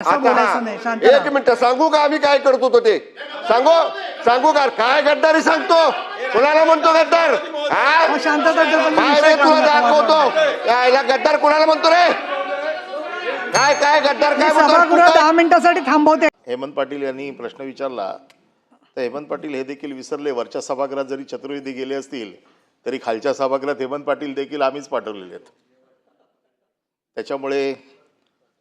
शांत एक. मिनिट सांगू का आम्ही काय करतो तो? ते सांगू सांगू का? काय गद्दारी सांगतो? कुणाला म्हणतो गद्दार? हा? काय रे तुला दाखवतो. यायला गद्दार कुणाला म्हणतो रे? काय काय गद्दार काय म्हणतो? दहा? मिनिटासाठी थांबवते. हेमंत पाटील यांनी प्रश्न विचारला. तर हेमंत पाटील हे देखील विसरले. वरच्या सभागृहात जरी चतुर्वेदी गेले असतील तरी खालच्या सभागृहात हेमंत पाटील देखील आम्हीच पाठवलेले आहेत. त्याच्यामुळे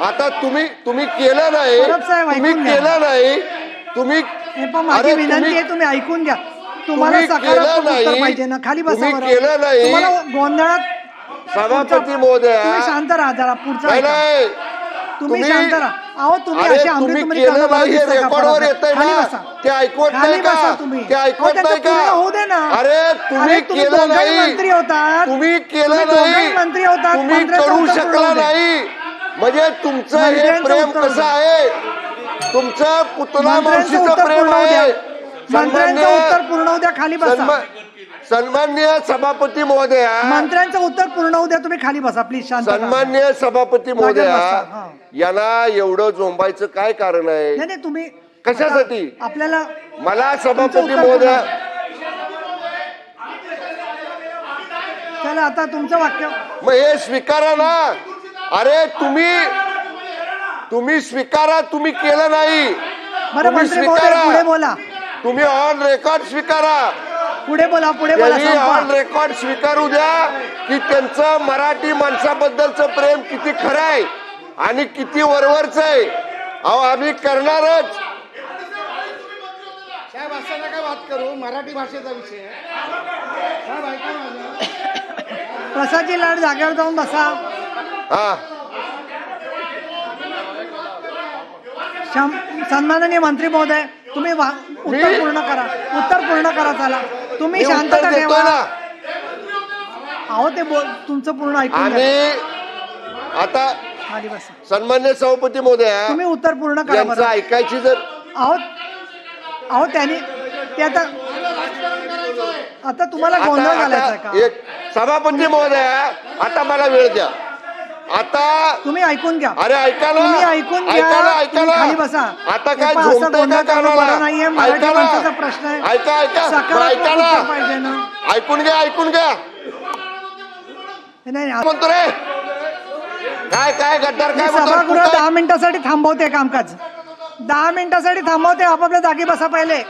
आता तुम्ही तुम्ही केलं नाही तुम्ही. केलं नाही तुम्ही माझी विनंती आहे तुम्ही ऐकून घ्या तुम्हाला सकारात्मक उत्तर नाही. पाहिजे ना खाली बसा. केलं नाही. गोंधळात सभापती महोदया. तुम्ही शांत राहा जरा पुढचा तुम्ही शांत राहा अहो तुम्ही अशी तुम्ही अमृतमणी केलं नाही रेकॉर्डवर? येतंय ना. ते ऐकवत नाही का. ते ऐकवत नाही का होऊ दे ना अरे तुम्ही केलं नाही मंत्री होतात तुम्ही केलं नाही मंत्री होतात तुम्ही करू शकला. नाही म्हणजे तुमचं हे प्रेम कसं आहे? तुमचं पुतला मंत्र्यांचं मावशीचं उत्तर प्रेम आहे. उत्तर पूर्ण होऊ द्या खाली बसा. सन्मान्य सभापती महोदया. मंत्र्यांचं उत्तर पूर्ण होऊ द्या तुम्ही खाली बसा प्लीज. सन्मान्य सभापती महोदया. यांना एवढं झोंबायचं काय कारण आहे? नाही तुम्ही कशासाठी? आपल्याला मला सभापती महोदया चला आता तुमचं वाक्य मग हे स्वीकारा ना. अरे तुम्ही तुम्ही स्वीकारा तुम्ही केलं नाही. तुम्ही पुढे बोला. तुम्ही ऑन रेकॉर्ड स्वीकारा. पुढे बोला पुढे बोला त्यांनी ऑन संपवा. रेकॉर्ड स्वीकारू द्या की त्यांचं मराठी माणसाबद्दलचं प्रेम किती खरं आहे आणि किती वरवरच आहे. अहो आम्ही करणारच. साहेब असं नका बात करू. मराठी भाषेचा विषय आहे. साहेब ऐका माझं प्रसादजी लाड जागेवर जाऊन बसा. सन्माननीय मंत्री महोदय तुम्ही उत्तर पूर्ण करा. उत्तर पूर्ण करा चला. तुम्ही शांतता ठेवा. अहो ते बोल तुमचं पूर्ण ऐकून घ्या. आता बसा सन्मान्य सभापती महोदया तुम्ही उत्तर पूर्ण करा यांचं बरं. ऐकायची जर अहो अहो त्यांनी ते आता आता तुम्हाला गोंधळ घालायचा आता का? एक सभापती महोदया आता मला वेळ द्या. आता तुम्ही ऐकून घ्या. अरे ऐका ना. तुम्ही ऐकून घ्या. ऐका ना ऐका तुम्ही ना. खाली बसा. आता काय कानाला? बरं नाहीये. मराठी ऐका माणसाचा ना प्रश्न आहे. ऐका ऐका. बरं, सकारात्मक ऐका उत्तर ना. पाहिजे ना. ऐकून घ्या ऐकून घ्या. नाही म्हणतो रे. काय काय गद्दार मी काय म्हणतो? सभागृह कुठं- दहा मिनिटासाठी थांबवते कामकाज. दहा मिनिटासाठी थांबवते आपापल्या जागी बसा पहिले.